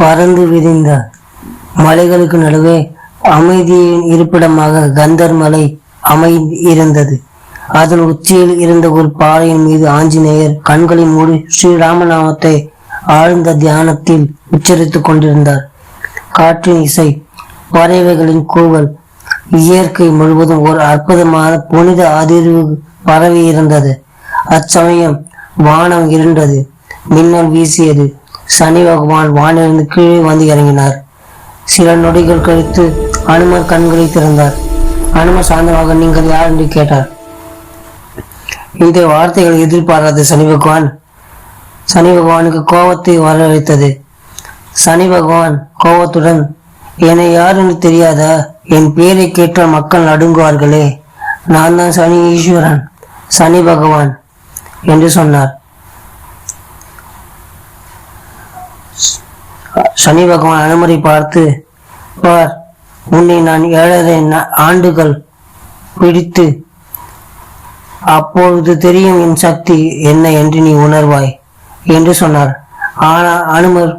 பறந்து விரிந்த மலைகளுக்கு நடுவே அமைதியின் இருப்பிடமாக கந்தர் மலை அமைந்திருந்தது. இருந்தது அதன் உச்சியில் இருந்த ஒரு பாறையின் மீது ஆஞ்சநேயர் கண்களை மூடி ஸ்ரீராமநாமத்தை ஆழ்ந்த தியானத்தில் உச்சரித்துக் கொண்டிருந்தார். காற்றின் இசை பறவைகளின் கூவல் இயற்கை முழுவதும் ஒரு அற்புதமான புனித அதிர்வு பரவி இருந்தது அச்சமயம் வானம் இருண்டது மின்னல் வீசியது. சனி பகவான் வானிலிருந்து கீழே வந்து இறங்கினார். சில நொடிகள் கழித்து அனுமர் கண்களை திறந்தார். அனுமர் சாந்தமாக நீங்கள் யார்? என்று கேட்டார். இந்த வார்த்தைகள் எதிர்பாராத சனி பகவான். சனி பகவானுக்கு கோபத்தை வரவழைத்தது. சனி பகவான் கோபத்துடன் என்னை யாருன்னு தெரியாதா? என் பேரை கேட்டால் மக்கள் நடுங்குவார்களே. நான் தான் சனி ஈஸ்வரன் சனி பகவான் என்று சொன்னார். சனி பகவான் அனுமதி பார்த்து பார் உன்னை நான் ஏழரை ஆண்டுகள் பிடித்து அப்பொழுது தெரியும் என் சக்தி என்ன என்று நீ உணர்வாய் என்று சொன்னார். ஆனால் அனுமர்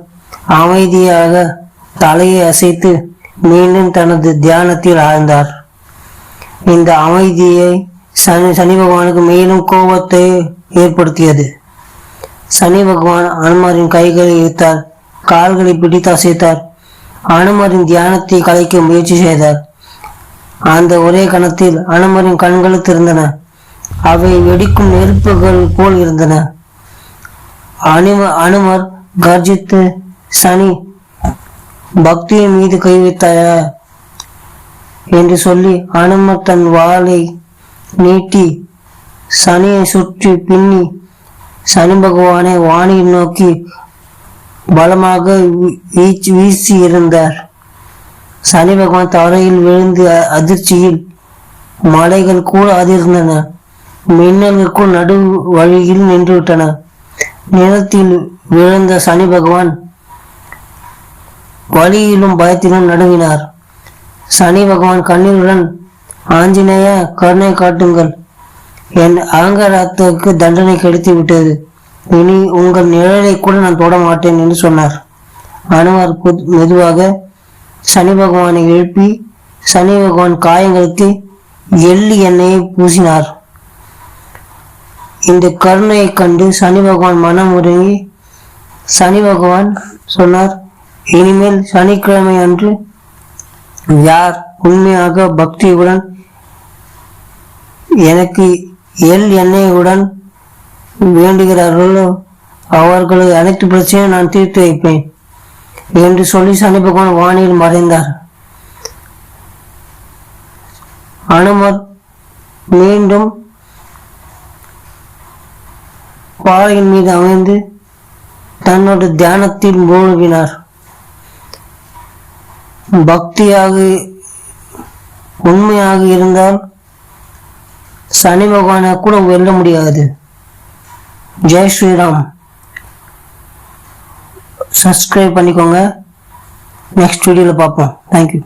அமைதியாக தலையை அசைத்து மீண்டும் தனது தியானத்தில் ஆழ்ந்தார். இந்த அமைதியை சனி சனி பகவானுக்கு மேலும் கோபத்தை ஏற்படுத்தியது. சனி பகவான் அனுமரின் கைகளை இழுத்தார். கால்களை பிடித்து அசைத்தார் அனுமரின் தியானத்தை கலைக்க முயற்சி செய்தார். அந்த ஒரே கணத்தில் அனுமரின் கண்கள் திறந்தன. அவை வெடிக்கும் நெருப்புகள் போல் இருந்தன. அனும அனுமர் கர்ஜித்து சனி பக்தியின் மீது கை வைத்தாயா? என்று சொல்லி அனுமர் தன் வாளை நீட்டி சனியை சுற்றி பின்னி சனி பகவானை வானில் நோக்கி பலமாக வீ- வீச்சு வீசி இருந்தார் சனி பகவான் தரையில் விழுந்து அதிர்ச்சியில் மலைகள் கூட அதிர்ந்தன. மின்னல்களுக்கும் நடு வழியில் நின்று விட்டன நிலத்தில் விழுந்த சனி பகவான் வழியிலும் பயத்திலும் நடுங்கினார். சனி பகவான் கண்ணீருடன் ஆஞ்சநேய கருணை காட்டுங்கள். என் அகங்காரத்துக்கு தண்டனை கிடைத்து விட்டது இனி உங்கள் நிழலை கூட நான் தொட மாட்டேன் என்று சொன்னார். அனுமார் மெதுவாக சனி பகவானை எழுப்பி சனி பகவான் காயங்களுக்கு எள்ளி எண்ணெயை பூசினார். இந்த கருணையை கண்டு சனி பகவான் மனம் உருகி சனி பகவான் சொன்னார் இனிமேல் சனிக்கிழமை அன்று யார் உண்மையாக பக்தியுடன் எனக்கு எள் எண்ணெயுடன் வேண்டுகிறார்களோ அவர்களை அனைத்து பிரச்சனையும் நான் தீர்த்து வைப்பேன் என்று சொல்லி சனிபகவான் வானில் மறைந்தார். அனுமர் மீண்டும் பாறையின் மீது அமைந்து தன்னோட தியானத்தில் மூழ்கினார். பக்தியாக உண்மையாக இருந்தால் சனி பகவானை கூட வெல்ல முடியாது. ஜெய் ஸ்ரீராம். சப்ஸ்கிரைப் பண்ணிக்கோங்க. நெக்ஸ்ட் வீடியோவில் பார்ப்போம். Thank you